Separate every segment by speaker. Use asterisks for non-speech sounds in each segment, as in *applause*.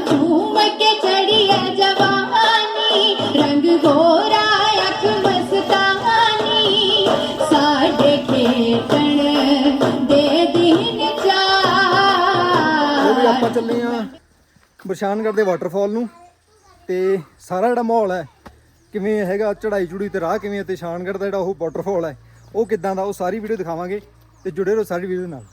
Speaker 1: ਝੂਮ ਕੇ ਚੜੀ ਹੈ ਜਵਾਨੀ ਰੰਗ ਗੋਰਾ ਅੱਖ ਮਸਤਾਨੀ ਸਾਡੇ ਖੇਤਣ ਦੇ ਦਿਨ ਚਾਰ
Speaker 2: ਆਪਾਂ ਚੱਲੇ ਆ ਬਰਸ਼ਾਨਗੜ੍ਹ ਦੇ ਵਾਟਰਫਾਲ ਨੂੰ ਤੇ ਸਾਰਾ ਜਿਹੜਾ ਮਾਹੌਲ ਹੈ ਕਿਵੇਂ ਹੈਗਾ ਚੜਾਈ ਚੁੜੀ ਤੇ ਰਾਹ ਕਿਵੇਂ ਹੈ ਤੇ ਸ਼ਾਨਗੜ੍ਹ ਦਾ ਜਿਹੜਾ ਉਹ ਵਾਟਰਫਾਲ ਹੈ ਉਹ ਕਿਦਾਂ ਦਾ ਉਹ ਸਾਰੀ ਵੀਡੀਓ ਦਿਖਾਵਾਂਗੇ ਤੇ ਜੁੜੇ ਰਹੋ ਸਾਰੀ ਵੀਡੀਓ ਨਾਲ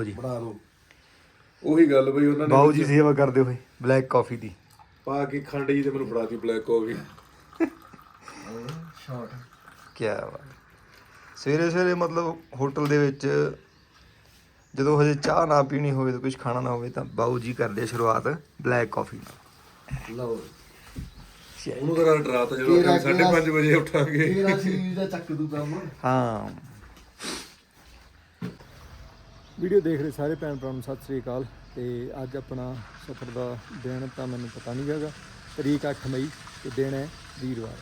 Speaker 3: ਲਓ
Speaker 2: ਜੀ।
Speaker 3: ਬਣਾ ਲਓ। ਉਹੀ ਗੱਲ ਬਈ ਉਹਨਾਂ ਨੇ
Speaker 2: ਬਾਊ ਜੀ ਸੇਵਾ ਕਰਦੇ ਹੋਏ ਬਲੈਕ ਕਾਫੀ ਦੀ।
Speaker 3: ਪਾ ਕੇ ਖੰਡ ਜੀ ਤੇ ਮੈਨੂੰ ਫੜਾਤੀ ਬਲੈਕ ਕਾਫੀ
Speaker 2: ਕੀ ਬਾਤ। ਸਵੇਰੇ ਸਵੇਰੇ ਮਤਲਬ ਹੋਟਲ ਦੇ ਵਿੱਚ ਜਦੋਂ ਹਜੇ ਚਾਹ ਨਾ ਪੀਣੀ ਹੋਵੇ ਤੇ ਕੁਝ ਖਾਣਾ ਨਾ ਹੋਵੇ ਤਾਂ ਬਾਊ ਜੀ ਕਰਦੇ ਸ਼ੁਰੂਆਤ ਬਲੈਕ ਕਾਫੀ ਨਾਲ।
Speaker 3: ਲਓ ਉਹਨੂੰ ਤਾਂ ਡਰਾਤਾ ਜਦੋਂ ਆਪਾਂ 5:30 ਵਜੇ ਉੱਠਾਂਗੇ।
Speaker 4: ਤੇਰਾ ਦਾ ਚੱਕ
Speaker 2: ਹਾਂ। ਵੀਡੀਓ ਦੇਖ ਰਹੇ ਸਾਰੇ ਭੈਣ ਭਰਾ ਨੂੰ, ਸਤਿ ਸ੍ਰੀ ਅਕਾਲ। ਤੇ ਅੱਜ ਆਪਣਾ ਸਫ਼ਰ ਦਾ ਦਿਨ ਤਾਂ ਮੈਨੂੰ ਪਤਾ ਨਹੀਂ ਹੈਗਾ। ਤਰੀਕ 8 ਮਈ, ਤੇ ਦਿਨ ਹੈ ਵੀਰਵਾਰ।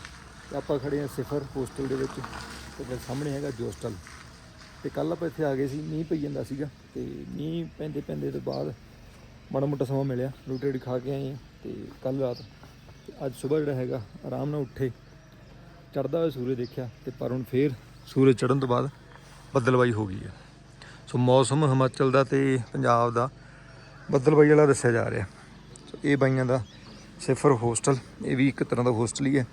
Speaker 2: ਤੇ ਆਪਾਂ ਖੜੇ ਹਾਂ ਸਿਫਰ ਹੋਸਟਲ ਦੇ ਵਿੱਚ, ਤੇ ਫਿਰ ਸਾਹਮਣੇ ਹੈਗਾ ਜੋਸਟਲ। ਤੇ ਕੱਲ ਆਪਾਂ ਇੱਥੇ ਆ ਗਏ ਸੀ, ਮੀਂਹ ਪਈ ਜਾਂਦਾ ਸੀਗਾ, ਤੇ ਮੀਂਹ ਪੈਂਦੇ ਪੈਂਦੇ ਤੋਂ ਬਾਅਦ ਮਾੜਾ ਮੋਟਾ ਸਮਾਂ ਮਿਲਿਆ। ਰੋਟੀ ਰੋਟੀ ਖਾ ਕੇ ਆਏ ਹਾਂ, ਤੇ ਕੱਲ ਰਾਤ, ਤੇ ਅੱਜ ਸਵੇਰ ਜਿਹੜਾ ਹੈਗਾ, ਆਰਾਮ ਨਾਲ ਉੱਠੇ। ਚੜਦਾ ਹੋਇਆ ਸੂਰਜ ਦੇਖਿਆ, ਤੇ ਪਰ ਹੁਣ ਫੇਰ ਸੂਰਜ ਚੜ੍ਹਨ ਤੋਂ ਬਾਅਦ ਬੱਦਲਬਾਈ ਹੋ ਗਈ ਹੈ। ਸੋ ਮੌਸਮ ਹਿਮਾਚਲ ਦਾ ਤੇ ਪੰਜਾਬ ਦਾ ਬੱਦਲਬਾਈ ਵਾਲਾ ਦੱਸਿਆ ਜਾ ਰਿਹਾ। ਸੋ ਇਹ ਬਾਈਆਂ ਦਾ ਸਿਫਰ ਹੋਸਟਲ, ਇਹ ਵੀ ਇੱਕ ਤਰ੍ਹਾਂ ਦਾ ਹੋਸਟਲ ਹੀ ਹੈ।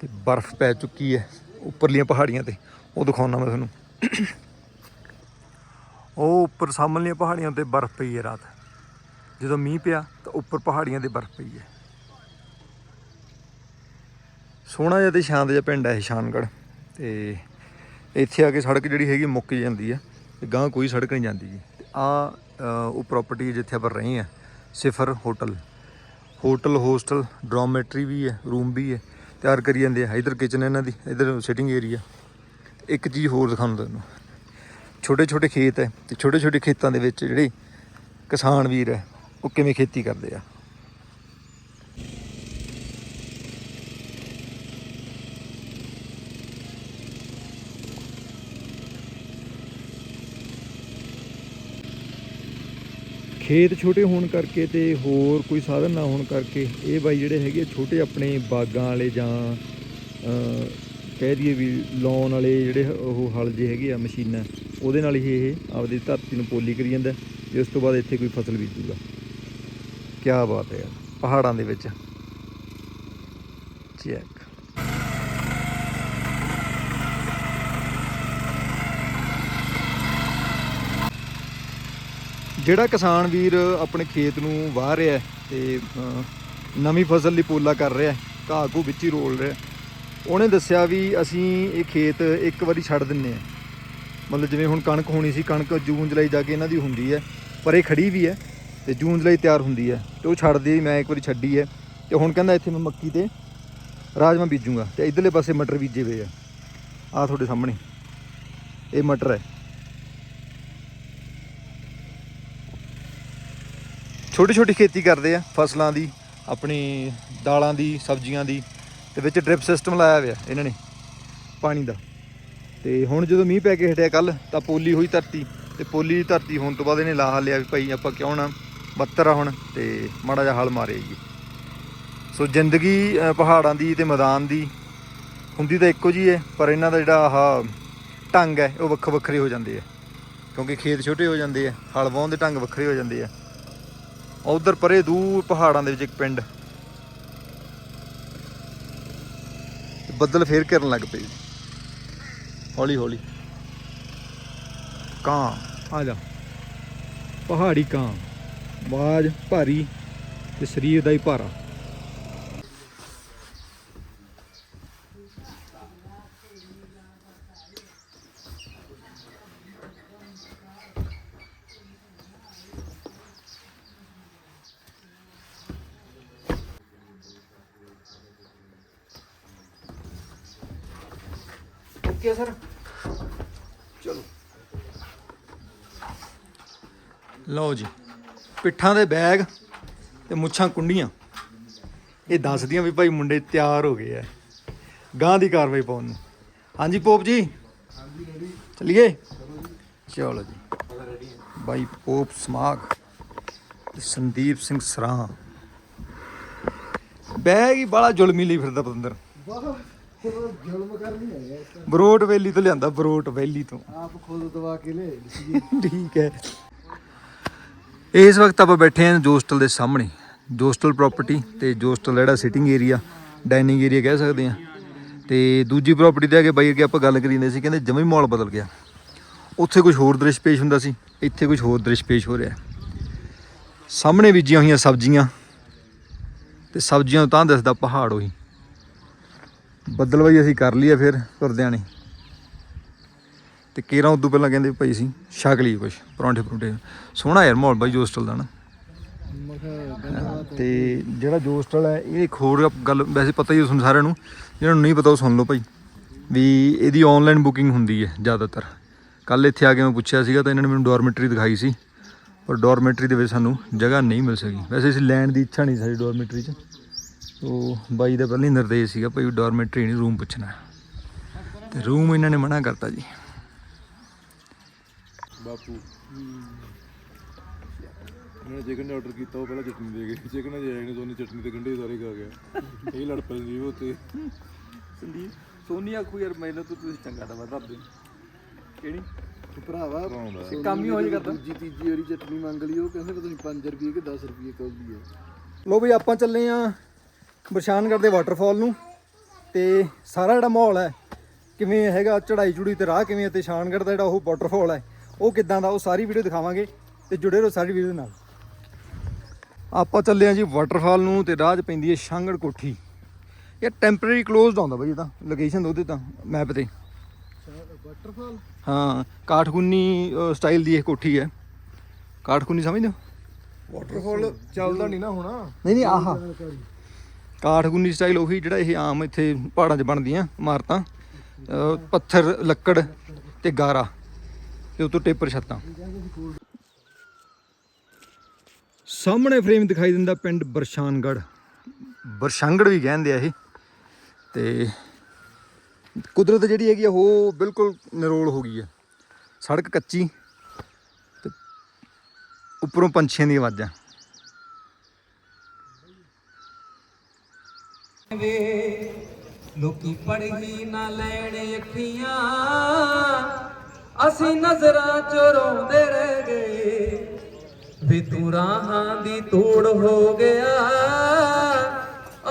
Speaker 2: ਤੇ ਬਰਫ਼ ਪੈ ਚੁੱਕੀ ਹੈ ਉੱਪਰਲੀਆਂ ਪਹਾੜੀਆਂ ਤੇ। ਉਹ ਦਿਖਾਉਣਾ ਮੈਂ ਤੁਹਾਨੂੰ। ਉਹ ਉੱਪਰ ਸਾਹਮਣੀਆਂ ਪਹਾੜੀਆਂ ਤੇ ਬਰਫ਼ ਪਈ ਹੈ ਰਾਤ। ਜਦੋਂ ਮੀਂਹ ਪਿਆ ਤਾਂ ਉੱਪਰ ਪਹਾੜੀਆਂ ਤੇ ਬਰਫ਼ ਪਈ ਹੈ। ਸੋਹਣਾ ਜਿਹਾ ਤੇ ਸ਼ਾਂਤ ਜਿਹਾ ਪਿੰਡ ਹੈ ਇਹ, ਸ਼ਾਨਗੜ੍ਹ। ਤੇ ਇੱਥੇ ਆ ਕੇ ਸੜਕ ਜਿਹੜੀ ਹੈਗੀ ਮੁੱਕ ਜਾਂਦੀ ਹੈ ਤੇ ਗਾਂ ਕੋਈ ਸੜਕ ਨਹੀਂ ਜਾਂਦੀ ਜੀ। ਤੇ ਆ ਉਹ ਪ੍ਰਾਪਰਟੀ ਜਿੱਥੇ ਆਪਾਂ ਰਹੇ ਆ ਸਿਫਰ ਹੋਟਲ। ਹੋਟਲ, ਹੋਸਟਲ ਡਰੋਮੈਟਰੀ ਵੀ ਹੈ ਰੂਮ ਵੀ ਹੈ। ਤਿਆਰ ਕਰੀ ਜਾਂਦੇ ਆ, ਇਧਰ ਕਿਚਨ ਇਹਨਾਂ ਦੀ, ਇਧਰ ਸਿਟਿੰਗ ਏਰੀਆ ਇੱਕ ਚੀਜ਼ ਹੋਰ ਦਿਖਾਉਂ ਤੁਹਾਨੂੰ। ਛੋਟੇ ਛੋਟੇ ਖੇਤ ਹੈ ਤੇ ਛੋਟੇ ਛੋਟੇ ਖੇਤਾਂ ਦੇ ਵਿੱਚ ਜਿਹੜੇ ਕਿਸਾਨ ਵੀਰ ਹੈ, ਉਹ ਕਿਵੇਂ ਖੇਤੀ ਕਰਦੇ ਆ? ਖੇਤ ਛੋਟੇ ਹੋਣ ਕਰਕੇ ਤੇ ਹੋਰ ਕੋਈ ਸਾਧਨ ਨਾ ਹੋਣ ਕਰਕੇ ਇਹ ਬਾਈ ਜਿਹੜੇ ਹੈਗੇ ਛੋਟੇ ਆਪਣੇ ਬਾਗਾਂ ਵਾਲੇ ਜਾਂ ਕਹਿ ਦਈਏ ਵੀ ਲਾਉਣ ਵਾਲੇ ਜਿਹੜੇ ਉਹ ਹਲ ਜੇ ਹੈਗੇ ਆ, ਮਸ਼ੀਨਾਂ, ਉਹਦੇ ਨਾਲ ਹੀ ਇਹ ਆਪਦੀ ਧਰਤੀ ਨੂੰ ਪੋਲੀ ਕਰੀ ਜਾਂਦਾ ਤੇ ਉਸ ਤੋਂ ਬਾਅਦ ਇੱਥੇ ਕੋਈ ਫਸਲ ਬੀਜੂਗਾ। ਕੀ ਬਾਤ ਹੈ ਯਾਰ, ਪਹਾੜਾਂ ਦੇ ਵਿੱਚ। ਚੈੱਕ ਜਿਹੜਾ ਕਿਸਾਨ ਵੀਰ ਆਪਣੇ ਖੇਤ ਨੂੰ ਵਾਹ ਰਿਹਾ ਹੈ ਤੇ ਨਵੀਂ ਫਸਲ ਲਈ ਪੋਲਾ ਕਰ ਰਿਹਾ ਘਾਹ ਘੂ ਵਿੱਚ ਹੀ ਰੋਲ ਰਿਹਾ ਉਹਨੇ ਦੱਸਿਆ ਵੀ ਅਸੀਂ ਇਹ ਖੇਤ ਇੱਕ ਵਾਰੀ ਛੱਡ ਦਿੰਨੇ ਆ ਮਤਲਬ ਜਿਵੇਂ ਹੁਣ ਕਣਕ ਹੋਣੀ ਸੀ, ਕਣਕ ਜੂਨ ਜੁਲਾਈ ਜਾ ਕੇ ਇਹਨਾਂ ਦੀ ਹੁੰਦੀ ਹੈ, ਪਰ ਇਹ ਖੜੀ ਵੀ ਹੈ ਤੇ ਜੂਨ ਜੁਲਾਈ ਤਿਆਰ ਹੁੰਦੀ ਹੈ ਤੇ ਉਹ ਛੱਡਦੀ ਮੈਂ ਇੱਕ ਵਾਰੀ ਛੱਡੀ ਹੈ ਤੇ ਹੁਣ ਕਹਿੰਦਾ ਇੱਥੇ ਮੈਂ ਮੱਕੀ ਤੇ ਰਾਜਮਾ ਬੀਜੂਗਾ ਤੇ ਇਧਰਲੇ ਪਾਸੇ ਮਟਰ ਬੀਜੇ ਹੋਏ ਆ। ਆ ਤੁਹਾਡੇ ਸਾਹਮਣੇ, ਇਹ ਮਟਰ ਹੈ। ਛੋਟੀ ਛੋਟੀ ਖੇਤੀ ਕਰਦੇ ਆ ਫਸਲਾਂ ਦੀ, ਆਪਣੀ ਦਾਲਾਂ ਦੀ, ਸਬਜ਼ੀਆਂ ਦੀ, ਤੇ ਵਿੱਚ ਡ੍ਰਿਪ ਸਿਸਟਮ ਲਾਇਆ ਹੋਇਆ ਇਹਨਾਂ ਨੇ ਪਾਣੀ ਦਾ। ਤੇ ਹੁਣ ਜਦੋਂ ਮੀਂਹ ਪੈ ਕੇ ਹਟਿਆ ਕੱਲ ਤਾਂ ਪੋਲੀ ਹੋਈ ਧਰਤੀ, ਤੇ ਪੋਲੀ ਦੀ ਧਰਤੀ ਹੋਣ ਤੋਂ ਬਾਅਦ ਇਹਨੇ ਲਾਹਾ ਲਿਆ ਵੀ ਭਾਈ ਆਪਾਂ ਕਿਉਂ ਨਾ ਬੱਤਰ ਆ ਹੁਣ, ਤੇ ਮਾੜਾ ਜਿਹਾ ਹਲ ਮਾਰੇ ਜੀ। ਸੋ ਜ਼ਿੰਦਗੀ ਪਹਾੜਾਂ ਦੀ ਤੇ ਮੈਦਾਨ ਦੀ ਹੁੰਦੀ ਤਾਂ ਇੱਕੋ ਜੀ ਹੈ ਪਰ ਇਹਨਾਂ ਦਾ ਜਿਹੜਾ ਆਹ ਢੰਗ ਹੈ, ਉਹ ਵੱਖ ਵੱਖਰੇ ਹੋ ਜਾਂਦੇ ਆ। ਕਿਉਂਕਿ ਖੇਤ ਛੋਟੇ ਹੋ ਜਾਂਦੇ ਆ, ਹਲ ਵਾਹੁਣ ਦੇ ਢੰਗ ਵੱਖਰੇ ਹੋ ਜਾਂਦੇ ਆ। ਉਧਰ ਪਰੇ ਦੂਰ ਪਹਾੜਾਂ ਦੇ ਵਿੱਚ ਇੱਕ ਪਿੰਡ। ਬੱਦਲ ਫੇਰ ਘਿਰਨ ਲੱਗ ਪਏ। ਹੌਲੀ ਹੌਲੀ। ਕਾਂ। ਆ ਜਾ। ਪਹਾੜੀ ਕਾਂ। ਆਵਾਜ਼ ਭਾਰੀ ਤੇ ਸਰੀਰ ਦਾ ਹੀ ਭਾਰਾ। Okay sir. ਚਲੋ। ਲਓ ਜੀ ਪਿੱਠਾਂ ਦੇ ਬੈਗ ਤੇ ਮੁੱਛਾਂ ਕੁੰਡੀਆਂ। ਇਹ ਦੱਸਦੀਆਂ ਵੀ ਭਾਈ ਮੁੰਡੇ ਤਿਆਰ ਹੋ ਗਏ ਆ। ਗਾਂ ਦੀ ਕਾਰਵਾਈ ਪਾਉਣ ਨੂੰ। ਹਾਂਜੀ ਪੋਪ ਜੀ? ਚਲਿਏ? ਚਲੋ ਜੀ। ਬਾਈ ਪੋਪ ਸਮਾਗ ਤੇ ਸੰਦੀਪ ਸਿੰਘ ਸਰਾਂ। ਬੈਗ ਹੀ ਬੜਾ ਜ਼ੁਲਮੀ ਲਈ ਫਿਰਦਾ ਪਤੰਦਰ।
Speaker 4: ਵਾਹ। ਉਹ ਜ਼ੁਲਮ ਕਰਨੀ ਹੈ ਯਾਰ
Speaker 2: ਬਰੋਟ ਵੈਲੀ ਤੋਂ ਲਿਆਂਦਾ ਬਰੋਟ ਵੈਲੀ ਤੋਂ।
Speaker 4: ਆਪ ਖੁਦ ਦਵਾ ਕੇ ਲੈ
Speaker 2: ਠੀਕ ਹੈ। ਇਸ ਵਕਤ ਆਪਾਂ ਬੈਠੇ ਹਾਂ ਜੋਸਟਲ ਦੇ ਸਾਹਮਣੇ। ਜੋਸਟਲ ਪ੍ਰਾਪਰਟੀ ਤੇ ਜੋਸਟਲ ਜਿਹੜਾ ਸਿਟਿੰਗ ਏਰੀਆ ਡਾਈਨਿੰਗ ਏਰੀਆ ਕਹਿ ਸਕਦੇ ਆ ਤੇ ਦੂਜੀ ਪ੍ਰਾਪਰਟੀ ਆ ਕੇ ਬਾਈ ਅੱਗੇ ਆਪਾਂ ਗੱਲ ਕਰੀਂਦੇ ਸੀ ਕਹਿੰਦੇ ਜਮੀ ਮਾਹੌਲ ਬਦਲ ਗਿਆ। ਉੱਥੇ ਕੁਝ ਹੋਰ ਦ੍ਰਿਸ਼ ਪੇਸ਼ ਹੁੰਦਾ ਸੀ ਇੱਥੇ ਕੁਝ ਹੋਰ ਦ੍ਰਿਸ਼ ਪੇਸ਼ ਹੋ ਰਿਹਾ। ਸਾਹਮਣੇ ਬੀਜੀਆਂ ਹੋਈਆਂ ਸਬਜ਼ੀਆਂ ਤੇ ਸਬਜ਼ੀਆਂ ਤੋਂ ਤਾਂ ਦਿਸਦਾ ਪਹਾੜ ਉਹੀ। ਬੱਦਲ ਬਾਈ ਅਸੀਂ ਕਰ ਲਈਏ ਫਿਰ ਤੁਰਦਿਆਂ ਨੇ। ਤੇ ਕੇਰਾਂ ਉਦੋਂ ਪਹਿਲਾਂ ਕਹਿੰਦੇ ਭਾਈ ਸੀ ਛਕ ਲਈ ਕੁਛ, ਪਰੌਂਠੇ ਪਰੌਂਠੇ। ਸੋਹਣਾ ਯਾਰ ਮਾਹੌਲ ਬਾਈ ਜੋਸਟਲ ਦਾ ਨਾ। ਤੇ ਜਿਹੜਾ ਜੋਸਟਲ ਹੈ, ਇਹ ਇੱਕ ਹੋਰ ਗੱਲ ਵੈਸੇ ਪਤਾ ਹੀ ਹੈ ਤੁਹਾਨੂੰ ਸਾਰਿਆਂ ਨੂੰ, ਜਿਹਨਾਂ ਨੂੰ ਨਹੀਂ ਪਤਾ ਉਹ ਸੁਣ ਲਓ ਭਾਈ। ਵੀ ਇਹਦੀ ਆਨਲਾਈਨ ਬੁਕਿੰਗ ਹੁੰਦੀ ਹੈ ਜ਼ਿਆਦਾਤਰ। ਕੱਲ ਇੱਥੇ ਆ ਕੇ ਮੈਂ ਪੁੱਛਿਆ ਸੀਗਾ ਤਾਂ ਇਹਨਾਂ ਨੇ ਮੈਨੂੰ ਡੋਰਮੈਟਰੀ ਦਿਖਾਈ ਸੀ। ਪਰ ਡੋਰਮੈਟਰੀ ਦੇ ਵਿੱਚ ਸਾਨੂੰ ਜਗ੍ਹਾ ਨਹੀਂ ਮਿਲ ਸਕੀ। ਵੈਸੇ ਅਸੀਂ ਲੈਣ ਦੀ ਇੱਛਾ ਨਹੀਂ ਸਾਡੀ ਡੋਰਮੈਟਰੀ 'ਚ। ਉਹ ਬਾਈ ਦਾ ਪਹਿਲਾਂ ਹੀ ਨਿਰਦੇਸ਼ ਸੀਗਾ ਭਾਈ ਡੋਰਮੈਟਰੀ ਨਹੀਂ ਰੂਮ ਪੁੱਛਣਾ ਤੇ ਰੂਮ ਇਹਨਾਂ ਨੇ ਮਨਾ ਕਰਤਾ ਜੀ।
Speaker 3: ਬਾਪੂ। ਉਹਨੇ ਚਿਕਨ ਆਰਡਰ ਕੀਤਾ ਉਹ ਪਹਿਲਾਂ ਚਟਨੀ ਦੇ ਗਏ। ਚਿਕਨ ਜੇ ਆਣੇ ਦੋਨੀ ਚਟਨੀ ਤੇ ਗੰਢੇ ਸਾਰੇ ਖਾ ਗਿਆ। ਇਹ ਲੜ ਪਏ ਜੀ ਉਹ ਤੇ
Speaker 2: ਸੰਦੀਪ ਸੋਨੀ ਆਖੂ ਯਾਰ ਮੈਨੂੰ ਤਾਂ ਤੁਸੀਂ ਚੰਗਾ ਤਾਂ ਬਤਾ ਦੇ ਕਿਹੜੀ?
Speaker 4: ਭਰਾਵਾ। ਸੋਨੀ
Speaker 2: ਕੰਮ ਹੀ ਉਹੀ
Speaker 4: ਨੇ
Speaker 2: ਕਰਦਾ।
Speaker 4: ਦੂਜੀ ਤੀਜੀ ਵਾਰੀ ਚਟਨੀ ਮੰਗ ਲਈ ਉਹ ਕਹਿੰਦੇ ਵੀ ਤੁਸੀਂ 5 ਰੁਪਏ ਕਿ 10 ਰੁਪਏ ਕਹੋਗੀ ਹੈ
Speaker 2: ਲੋ ਵੀ ਆਪਾਂ ਚੱਲੇ ਆ। ਬਰਸ਼ਾਨਗੜ੍ਹ ਦੇ ਵਾਟਰਫਾਲ ਨੂੰ ਤੇ ਸਾਰਾ ਜਿਹੜਾ ਮਾਹੌਲ ਹੈ ਕਿਵੇਂ ਹੈਗਾ ਚੜਾਈ ਚੁੜੀ ਤੇ ਰਾਹ ਕਿਵੇਂ ਹੈ ਤੇ ਸ਼ਾਨਗੜ੍ਹ ਦਾ ਜਿਹੜਾ ਉਹ ਵਾਟਰਫਾਲ ਹੈ ਉਹ ਕਿੱਦਾਂ ਦਾ ਉਹ ਸਾਰੀ ਵੀਡੀਓ ਦਿਖਾਵਾਂਗੇ ਤੇ ਜੁੜੇ ਰਹੋ ਸਾਰੀ ਵੀਡੀਓ ਨਾਲ। ਆਪਾਂ ਚੱਲੇ ਆ ਜੀ ਵਾਟਰਫਾਲ ਨੂੰ ਤੇ ਰਾਹ 'ਚ ਪੈਂਦੀ ਹੈ ਸ਼ਾਂਗੜ ਕੋਠੀ। ਇਹ ਟੈਂਪਰੇਰੀ ਕਲੋਜ਼ਡ ਆਉਂਦਾ ਬਈ ਇਹ ਤਾਂ ਲੋਕੇਸ਼ਨ ਉਹਦੇ ਤਾਂ ਮੈਪ ਤੇ।
Speaker 4: ਵਾਟਰਫਾਲ
Speaker 2: ਹਾਂ ਕਾਠਗੁੰਨੀ ਸਟਾਈਲ ਦੀ ਇਹ ਕੋਠੀ ਹੈ। ਕਾਠਗੁੰਨੀ ਸਮਝਦੇ ਹੋ?
Speaker 4: ਵਾਟਰਫਾਲ ਚੱਲਦਾ ਨਹੀਂ ਨਾ ਹੋਣਾ।
Speaker 2: ਨਹੀਂ ਨਹੀਂ ਆਹ। ਕਾਠਗੁੰਨੀ ਸਟਾਈਲ ਉਹੀ ਜਿਹੜਾ ਇਹ ਆਮ ਇੱਥੇ ਪਹਾੜਾਂ 'ਚ ਬਣਦੀਆਂ ਇਮਾਰਤਾਂ ਪੱਥਰ, ਲੱਕੜ ਤੇ ਗਾਰਾ ਤੇ ਉਤੋਂ ਟੇਪਰ ਛੱਤਾਂ। ਸਾਹਮਣੇ ਫਰੇਮ ਦਿਖਾਈ ਦਿੰਦਾ ਪਿੰਡ ਬਰਸ਼ਾਨਗੜ ਬਰਸ਼ਾਂਗੜ ਵੀ ਕਹਿੰਦੇ ਆ ਇਹ। ਤੇ ਕੁਦਰਤ ਜਿਹੜੀ ਹੈਗੀ ਆ, ਉਹ ਬਿਲਕੁਲ ਨਿਰੋਲ ਹੋ ਗਈ ਹੈ ਸੜਕ ਕੱਚੀ ਤੇ ਉੱਪਰੋਂ ਪੰਛੀਆਂ ਦੀ ਆਵਾਜ਼ਾਂ।
Speaker 5: ਵੇ। ਲੋਕੀ ਪੜ੍ਹੀ ਨਾ ਲੈਣ ਅੱਖੀਆਂ। ਅਸੀਂ ਨਜ਼ਰਾਂ ਚ ਰੋਂਦੇ ਰਹਿ ਗਏ। ਵੀ ਤੂੰ ਰਾਹਾਂ ਦੀ ਧੂੜ ਹੋ ਗਿਆ।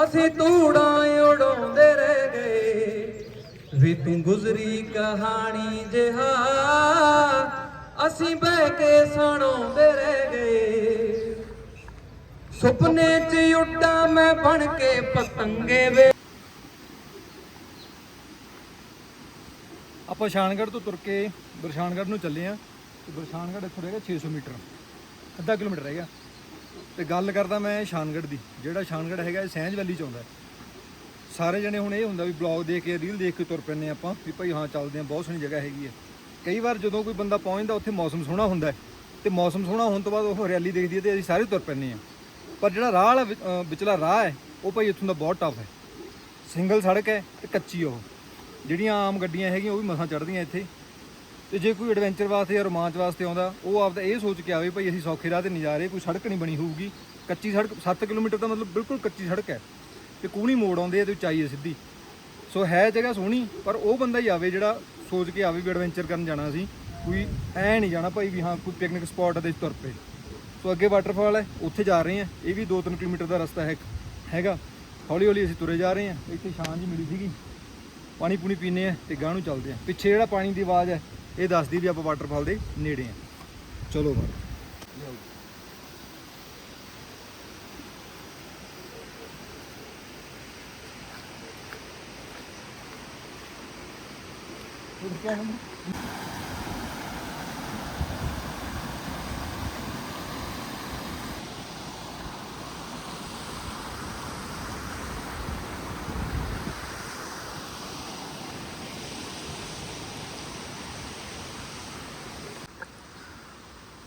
Speaker 5: ਅਸੀਂ ਧੂੜਾਂ ਉਡਾਉਂਦੇ ਰਹਿ ਗਏ। ਵੀ ਤੂੰ ਗੁਜ਼ਰੀ ਕਹਾਣੀ ਜਿਹਾ। ਅਸੀਂ ਬਹਿ ਕੇ ਸੁਣਾਉਂਦੇ ਰਹਿ ਗਏ। ਸੁਪਨੇ 'ਚ ਉੱਡਾ ਮੈਂ ਬਣ ਕੇ ਪਤੰਗੇ ਵੇ।
Speaker 2: ਆਪਾਂ ਸ਼ਾਨਗੜ੍ਹ ਤੋਂ ਤੁਰ ਕੇ ਬਰਸ਼ਾਨਗੜ੍ਹ ਨੂੰ ਚੱਲੇ ਆ ਤੇ ਬਰਸਾਨਗੜ ਇੱਥੋਂ ਰਹਿ ਗਿਆ 600 ਮੀਟਰ। ਅੱਧਾ ਕਿਲੋਮੀਟਰ ਰਹਿ ਗਿਆ। ਤੇ ਗੱਲ ਕਰਦਾ ਮੈਂ ਸ਼ਾਨਗੜ੍ਹ ਦੀ, ਜਿਹੜਾ ਸ਼ਾਨਗੜ੍ਹ ਹੈਗਾ ਇਹ ਸਹਿਜ ਵੈਲੀ ਚ ਆਉਂਦਾ ਸਾਰੇ ਜਣੇ ਹੁਣ ਇਹ ਹੁੰਦਾ ਵੀ ਬਲੌਗ ਦੇਖ ਕੇ, ਰੀਲ ਦੇਖ ਕੇ ਤੁਰ ਪੈਂਦੇ ਆਪਾਂ ਵੀ ਭਾਈ ਹਾਂ ਚੱਲਦੇ ਆ ਬਹੁਤ ਸੋਹਣੀ ਜਗ੍ਹਾ ਹੈਗੀ ਹੈ। ਕਈ ਵਾਰ ਜਦੋਂ ਕੋਈ ਬੰਦਾ ਪਹੁੰਚਦਾ, ਉੱਥੇ ਮੌਸਮ ਸੋਹਣਾ ਹੁੰਦਾ ਹੈ। ਤੇ ਮੌਸਮ ਸੋਹਣਾ ਹੋਣ ਤੋਂ ਬਾਅਦ ਉਹ ਹਰਿਆਲੀ ਦੇਖਦੀ ਹੈ ਤੇ ਅਸੀਂ ਸਾਰੇ ਤੁਰ ਪੈਂਦੇ ਆ ਪਰ ਜਿਹੜਾ ਰਾਹ ਵਾਲਾ ਵਿ- ਅਹ ਵਿਚਲਾ ਰਾਹ ਹੈ, ਉਹ ਭਾਈ ਇੱਥੋਂ ਦਾ ਬਹੁਤ ਟਫ ਹੈ। ਸਿੰਗਲ ਸੜਕ ਹੈ ਤੇ ਕੱਚੀ ਉਹ। ਜਿਹੜੀਆਂ ਆਮ ਗੱਡੀਆਂ ਹੈਗੀਆਂ, ਉਹ ਵੀ ਮਸਾਂ ਚੜ੍ਹਦੀਆਂ ਇੱਥੇ। ਤੇ ਜੇ ਕੋਈ ਐਡਵੈਂਚਰ ਵਾਸਤੇ ਜਾਂ ਰੋਮਾਂਚ ਵਾਸਤੇ ਆਉਂਦਾ, ਉਹ ਆਪਦਾ ਇਹ ਸੋਚ ਕੇ ਆਵੇ, ਭਾਈ ਅਸੀਂ ਸੌਖੇ ਰਾਹ ਤੇ ਨਹੀਂ ਜਾ ਰਹੇ, ਕੋਈ ਸੜਕ ਨਹੀਂ ਬਣੀ ਹੋਊਗੀ। ਕੱਚੀ ਸੜਕ 7 ਕਿਲੋਮੀਟਰ ਦਾ ਮਤਲਬ ਬਿਲਕੁਲ ਕੱਚੀ ਸੜਕ ਹੈ। ਤੇ ਕੂਣੀ ਮੋੜ ਆਉਂਦੇ ਆ ਤੇ ਉਚਾਈ ਹੈ ਸਿੱਧੀ। ਸੋ ਹੈ ਜਗ੍ਹਾ ਸੋਹਣੀ, ਪਰ ਉਹ ਬੰਦਾ ਹੀ ਆਵੇ ਜਿਹੜਾ ਸੋਚ ਕੇ ਆਵੇ ਵੀ ਐਡਵੈਂਚਰ ਕਰਨ ਜਾਣਾ ਸੀ ਕੋਈ ਐ ਨਹੀਂ ਜਾਣਾ ਭਾਈ ਵੀ ਹਾਂ, ਕੋਈ ਪਿਕਨਿਕ ਸਪੌਟ ਤੇ ਤੁਰ ਪਏ। ਸੋ ਅੱਗੇ ਵਾਟਰਫਾਲ ਹੈ, ਉੱਥੇ ਜਾ ਰਹੇ ਹਾਂ। ਇਹ ਵੀ 2-3 ਕਿਲੋਮੀਟਰ ਦਾ ਰਸਤਾ ਹੈ ਹੈਗਾ। ਹੌਲੀ ਹੌਲੀ ਅਸੀਂ ਤੁਰੇ ਜਾ ਰਹੇ ਹਾਂ। ਇੱਥੇ ਸ਼ਾਨ ਜੀ ਮਿਲੀ ਸੀਗੀ। ਪਾਣੀ ਪੂਣੀ ਪੀਨੇ ਆ ਤੇ ਗਾਂ ਨੂੰ ਚੱਲਦੇ ਆ ਪਿੱਛੇ ਜਿਹੜਾ ਪਾਣੀ ਦੀ ਆਵਾਜ਼ ਹੈ, ਇਹ ਦੱਸਦੀ ਵੀ ਆਪਾਂ ਵਾਟਰਫਾਲ ਦੇ ਨੇੜੇ ਆ ਚਲੋ ਬਾਹਰ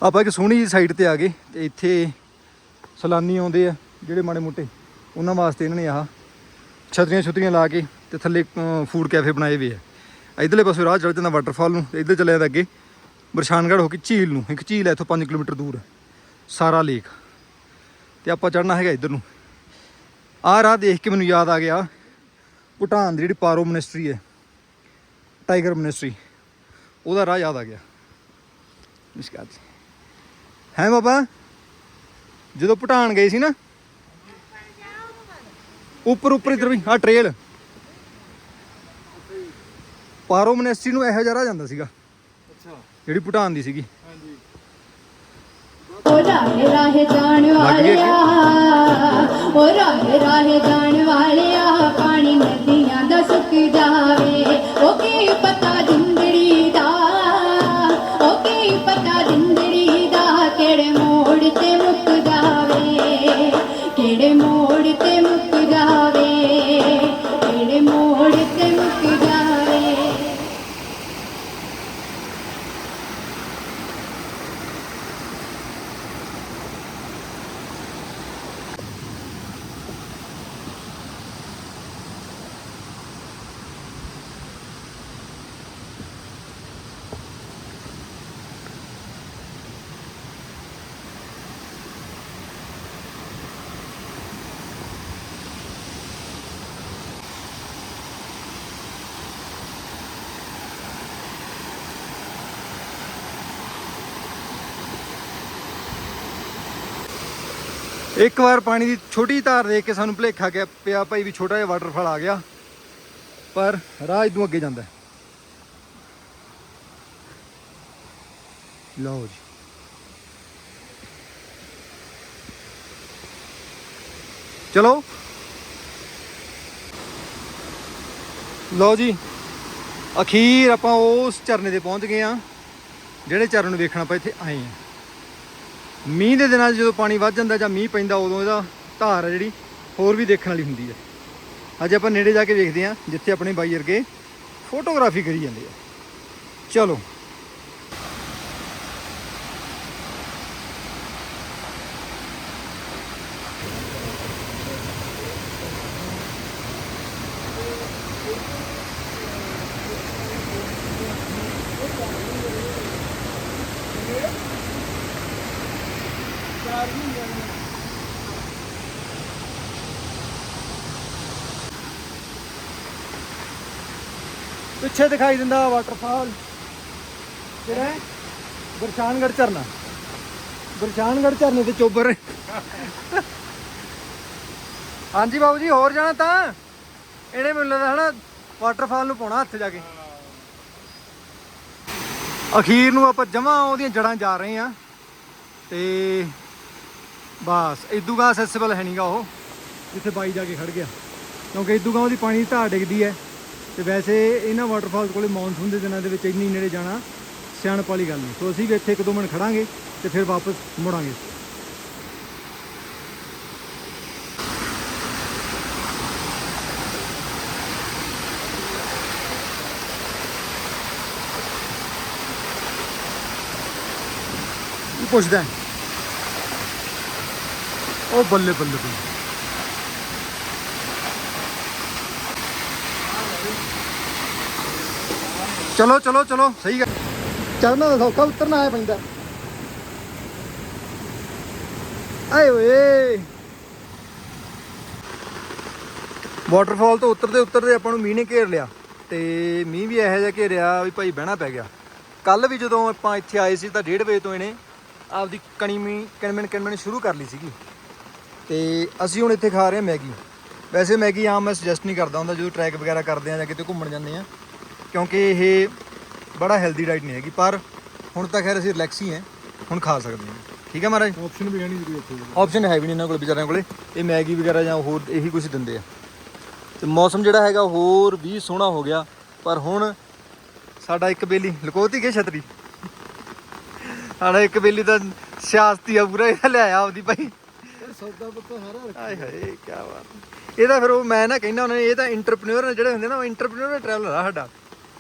Speaker 2: ਆਪਾਂ ਇੱਕ ਸੋਹਣੀ ਸਾਈਡ ਤੇ ਆ ਗਏ ਤੇ ਇੱਥੇ ਸਲਾਨੀ ਆਉਂਦੇ ਆ, ਜਿਹੜੇ ਮਾੜੇ ਮੋਟੇ, ਉਹਨਾਂ ਵਾਸਤੇ ਇਹਨਾਂ ਨੇ ਆਹ ਛਤਰੀਆਂ ਛੁਤਰੀਆਂ ਲਾ ਕੇ ਤੇ ਥੱਲੇ ਫੂਡ ਕੈਫੇ ਬਣਾਏ ਹੋਏ ਆ। ਇਧਰਲੇ ਪਾਸੇ ਰਾਹ ਚੜ ਜਾਂਦਾ ਵਾਟਰਫਾਲ ਨੂੰ ਤੇ ਇੱਧਰ ਚੱਲਿਆ ਜਾਂਦਾ ਅੱਗੇ, ਬਰਸ਼ਾਨਗੜ੍ਹ ਹੋ ਕੇ ਝੀਲ ਨੂੰ, ਇੱਕ ਝੀਲ ਹੈ ਇੱਥੋਂ 5 ਕਿਲੋਮੀਟਰ ਦੂਰ, ਸਾਰਾ ਲੇਕ। ਤੇ ਆਪਾਂ ਚੜਨਾ ਹੈਗਾ ਇੱਧਰ ਨੂੰ। ਆਹ ਰਾਹ ਦੇਖ ਕੇ ਮੈਨੂੰ ਯਾਦ ਆ ਗਿਆ, ਭੂਟਾਨ ਦੀ ਜਿਹੜੀ ਪਾਰੋ ਮਨਿਸਟਰੀ ਹੈ, ਟਾਈਗਰ ਮਨਿਸਟਰੀ, ਉਹਦਾ ਰਾਹ ਯਾਦ ਆ ਗਿਆ। ਨਿਸ਼ਕਾਤ ਹੈ ਬਾਬਾ? ਜਦੋਂ ਭੂਟਾਨ ਗਏ ਸੀ ਨਾ ਉੱਪਰ ਉੱਪਰ ਇਧਰ ਵੀ ਆ ਟ੍ਰੇਲ ਪਾਰੋ ਮਨਿਸਟਰੀ ਨੂੰ ਇਹੋ ਜਿਹਾ ਰਾਹ ਜਾਂਦਾ ਸੀਗਾ
Speaker 4: ਅੱਛਾ।
Speaker 2: ਜਿਹੜੀ ਭੂਟਾਨ ਦੀ ਸੀਗੀ।
Speaker 4: ਹਾਂਜੀ।
Speaker 1: ਓ ਰਾਹੇ ਰਾਹੇ ਜਾਣ ਵਾਲਿਆ ਓ ਰਾਹੇ ਰਾਹੇ ਜਾਣ ਵਾਲਿਆ ਪਾਣੀ ਨਦੀਆਂ ਦਾ ਸੁੱਕ ਜਾਵੇ ਓ ਕੀ ਪਤਾ
Speaker 2: ਇੱਕ ਵਾਰ ਪਾਣੀ ਦੀ ਛੋਟੀ ਧਾਰ ਦੇਖ ਕੇ ਸਾਨੂੰ ਭੁਲੇਖਾ ਗਿਆ ਪਿਆ ਭਾਈ ਵੀ ਛੋਟਾ ਜਿਹਾ ਵਾਟਰਫਾਲ ਆ ਗਿਆ। ਪਰ ਰਾਹ ਇਦੋਂ ਅੱਗੇ ਜਾਂਦਾ ਲਓ ਜੀ। ਚਲੋ। ਲਓ ਜੀ। ਅਖੀਰ ਆਪਾਂ ਉਸ ਝਰਨੇ ਤੇ ਪਹੁੰਚ ਗਏ ਆ ਜਿਹੜੇ ਝਰਨ ਨੂੰ ਵੇਖਣਾ ਆਪਾਂ ਇੱਥੇ ਆਏ ਆ ਮੀਂਹ ਦੇ ਦਿਨਾਂ 'ਚ ਜਦੋਂ ਪਾਣੀ ਵੱਧ ਜਾਂਦਾ ਜਾਂ ਮੀਂਹ ਪੈਂਦਾ, ਉਦੋਂ ਇਹਦਾ ਧਾਰ ਹੈ ਜਿਹੜੀ, ਹੋਰ ਵੀ ਦੇਖਣ ਵਾਲੀ ਹੁੰਦੀ ਹੈ ਅੱਜ ਆਪਾਂ ਨੇੜੇ ਜਾ ਕੇ ਵੇਖਦੇ ਹਾਂ, ਜਿੱਥੇ ਆਪਣੇ ਬਾਈ ਵਰਗੇ ਫੋਟੋਗ੍ਰਾਫੀ ਕਰੀ ਜਾਂਦੇ ਆ। ਚਲੋ। ਪਿੱਛੇ ਦਿਖਾਈ ਦਿੰਦਾ ਵਾਟਰਫਾਲ ਕਿਹੜਾ ਹੈ? ਗੁਰਸ਼ਾਨਗੜ੍ਹ ਝਰਨਾ। ਗੁਰਸ਼ਾਨਗੜ੍ਹ ਝਰਨੇ ਤੇ ਚੋਬਰ ਹਾਂਜੀ ਬਾਬੂ ਜੀ, ਹੋਰ ਜਾਣਾ ਤਾਂ? ਇਹਨੇ ਮੈਨੂੰ ਲੱਗਦਾ ਹਨਾ ਵਾਟਰਫਾਲ ਨੂੰ ਪਾਉਣਾ ਹੱਥ ਜਾ ਕੇ। ਅਖੀਰ ਨੂੰ ਆਪਾਂ ਜਮਾਂ ਉਹਦੀਆਂ ਜੜਾਂ ਜਾ ਰਹੇ ਆ ਤੇ ਬਸ ਇਦੂਗਾ ਅਸੈਸਿਬਲ ਹੈ ਨਹੀਂਗਾ ਉਹ, ਜਿੱਥੇ ਬਾਈ ਜਾ ਕੇ ਖੜ ਗਿਆ। ਕਿਉਂਕਿ ਇਦੂਗਾ ਉਹਦੀ ਪਾਣੀ ਦੀ ਧਾਰ ਡਿੱਗਦੀ ਹੈ। ਤੇ ਵੈਸੇ ਇਹਨਾਂ ਵਾਟਰਫਾਲ ਕੋਲੇ ਮੌਨਸੂਨ ਦੇ ਦਿਨਾਂ ਦੇ ਵਿੱਚ ਇੰਨੀ ਨੇੜੇ ਜਾਣਾ ਸਿਆਣਪ ਵਾਲੀ ਗੱਲ ਨਹੀਂ। ਸੋ ਅਸੀਂ ਵੀ ਇੱਥੇ ਇੱਕ ਦੋ ਮਿੰਟ ਖੜਾਂਗੇ ਤੇ ਫਿਰ ਵਾਪਸ ਮੁੜਾਂਗੇ। ਪੁੱਛਦਾ ਉਹ ਬੱਲੇ ਬੱਲੇ ਬੱਲੇ ਚਲੋ ਚਲੋ ਚਲੋ ਸਹੀ ਗੱਲ। ਚੜਨਾ ਤਾਂ ਸੌਖਾ ਉਤਰਨਾ ਆਇਆ ਪੈਂਦਾ। ਆਏ ਓਏ। ਵਾਟਰਫਾਲ ਤੋਂ ਉਤਰਦੇ ਉਤਰਦੇ ਆਪਾਂ ਨੂੰ ਮੀਂਹ ਨੇ ਘੇਰ ਲਿਆ। ਤੇ ਮੀਂਹ ਵੀ ਇਹੋ ਜਿਹਾ ਘੇਰਿਆ ਵੀ ਭਾਈ ਬਹਿਣਾ ਪੈ ਗਿਆ। ਕੱਲ ਵੀ ਜਦੋਂ ਆਪਾਂ ਇੱਥੇ ਆਏ ਸੀ ਤਾਂ 1:30 ਵਜੇ ਤੋਂ ਇਹਨੇ ਆਪਦੀ ਕਣੀ ਮੀ ਕਿਣਮਣ ਕਿਣਮਣ ਸ਼ੁਰੂ ਕਰ ਲਈ ਸੀਗੀ। ਤੇ ਅਸੀਂ ਹੁਣ ਇੱਥੇ ਖਾ ਰਹੇ ਹਾਂ ਮੈਗੀ। ਵੈਸੇ ਮੈਗੀ ਆਮ ਮੈਂ ਸੁਜੈਸਟ ਨਹੀਂ ਕਰਦਾ ਹੁੰਦਾ ਜਦੋਂ ਟਰੈਕ ਵਗੈਰਾ ਕਰਦੇ ਆ ਜਾਂ ਕਿਤੇ ਘੁੰਮਣ ਜਾਂਦੇ ਆ ਕਿਉਂਕਿ ਇਹ ਬੜਾ ਹੈਲਦੀ ਡਾਈਟ ਨਹੀਂ ਹੈਗੀ ਪਰ ਹੁਣ ਤਾਂ ਖੈਰ ਅਸੀਂ ਰਿਲੈਕਸ ਹੀ ਹਾਂ ਹੁਣ ਖਾ ਸਕਦੇ ਹਾਂ। ਠੀਕ ਹੈ ਮਹਾਰਾਜ?
Speaker 3: ਆਪਸ਼ਨ ਵੀ ਹੈ ਨਹੀਂ ਜਿਹੜੀ ਉੱਥੇ
Speaker 2: ਆਪਸ਼ਨ ਹੈ ਵੀ ਨਹੀਂ ਇਹਨਾਂ ਕੋਲ ਵਿਚਾਰਿਆਂ ਕੋਲੇ। ਇਹ ਮੈਗੀ ਵਗੈਰਾ ਜਾਂ ਹੋਰ ਇਹੀ ਕੁਝ ਦਿੰਦੇ ਆ। ਤੇ ਮੌਸਮ ਜਿਹੜਾ ਹੈਗਾ ਹੋਰ ਵੀ ਸੋਹਣਾ ਹੋ ਗਿਆ ਪਰ ਹੁਣ ਸਾਡਾ ਇੱਕ ਬੇਲੀ ਲਕੋਤੀ ਕੇ ਛਤਰੀ? ਸਾਡਾ ਇੱਕ ਬੇਲੀ ਤਾਂ ਸਿਆਸਤੀ ਆ ਪੂਰਾ ਇਹਦਾ ਲਿਆਇਆ ਆਪਦੀ ਭਾਈ।
Speaker 4: ਸੌਦਾ ਪੱਤਾ ਸਾਰਾ
Speaker 2: ਆਏ ਹਾਏ ਕੀ ਬਾਤ। ਇਹ ਤਾਂ ਫਿਰ ਉਹ ਮੈਂ ਨਾ ਕਹਿੰਦਾ ਉਹਨਾਂ ਨੇ ਇਹ ਤਾਂ ਇੰਟਰਪ੍ਰੀਨਿਓਰ ਜਿਹੜੇ ਹੁੰਦੇ ਨਾ ਉਹ ਇੰਟਰਪ੍ਰੀਨਿਓਰ ਟਰੈਵਲਰ ਆ ਸਾਡਾ।